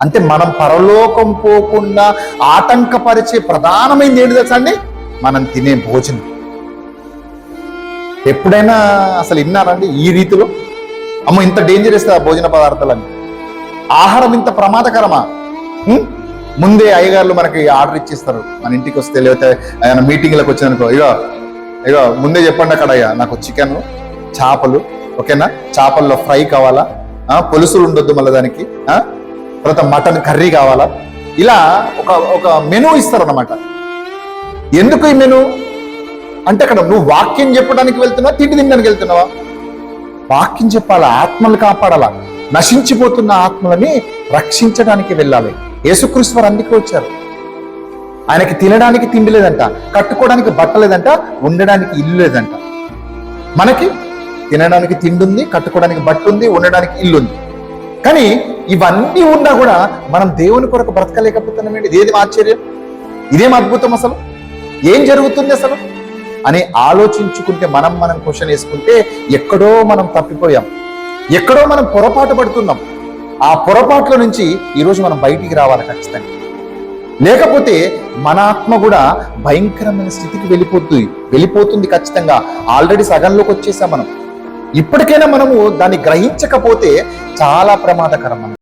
అంటే మనం పరలోకం పోకుండా ఆటంకపరిచే ప్రధానమైనది ఏంటి తెలుసా అండి? మనం తినే భోజనం. ఎప్పుడైనా అసలు విన్నారండి ఈ రీతిలో? అమ్మ ఇంత డేంజరస్ ఆ భోజన పదార్థాలని ఆహారం ఇంత ప్రమాదకరమా? ముందే అయ్యగారులు మనకి ఆర్డర్ ఇచ్చిస్తారు. మన ఇంటికి వస్తే లేకపోతే ఆయన మీటింగ్లకు వచ్చిననుకో ఇగో ఇగో ముందే చెప్పండి అక్కడ అయ్యా నాకు చికెన్ చేపలు ఓకేనా? చేపల్లో ఫ్రై కావాలా? ఆ, పులుసులు ఉండొద్దు మళ్ళీ దానికి తర్వాత మటన్ కర్రీ కావాలా? ఇలా ఒక ఒక మెనూ ఇస్తారన్నమాట. ఎందుకు ఈ మెనూ? అంటే అక్కడ నువ్వు వాక్యం చెప్పడానికి వెళ్తున్నావా తిండి తినడానికి వెళ్తున్నావా? వాక్యం చెప్పాలా ఆత్మలు కాపాడాలా? నశించిపోతున్న ఆత్మలని రక్షించడానికి వెళ్ళాలి. యేసుక్రీస్తు వారు అందుకే వచ్చారు. ఆయనకి తినడానికి తిండి లేదంట కట్టుకోవడానికి బట్ట లేదంట ఉండడానికి ఇల్లు లేదంట. మనకి తినడానికి తిండి ఉంది కట్టుకోవడానికి బట్ట ఉంది ఉండడానికి ఇల్లు ఉంది. కానీ ఇవన్నీ ఉన్నా కూడా మనం దేవుని కొరకు బ్రతకలేకపోతున్నామండి ఇదేది ఆశ్చర్యం? ఇదేం అద్భుతం అసలు? ఏం జరుగుతుంది అసలు? అని ఆలోచించుకుంటే మనం మనం క్వశ్చన్ వేసుకుంటే ఎక్కడో మనం తప్పిపోయాం. ఎక్కడో మనం పొరపాటు పడుతున్నాం. ఆ పొరపాట్ల నుంచి ఈరోజు మనం బయటికి రావాలి ఖచ్చితంగా. లేకపోతే మన ఆత్మ కూడా భయంకరమైన స్థితికి వెళ్ళిపోతుంది. వెళ్ళిపోతుంది ఖచ్చితంగా. ఆల్రెడీ సగంలోకి వచ్చేసాం మనం. ఇప్పటికైనా మనము దాన్ని గ్రహించకపోతే చాలా ప్రమాదకరం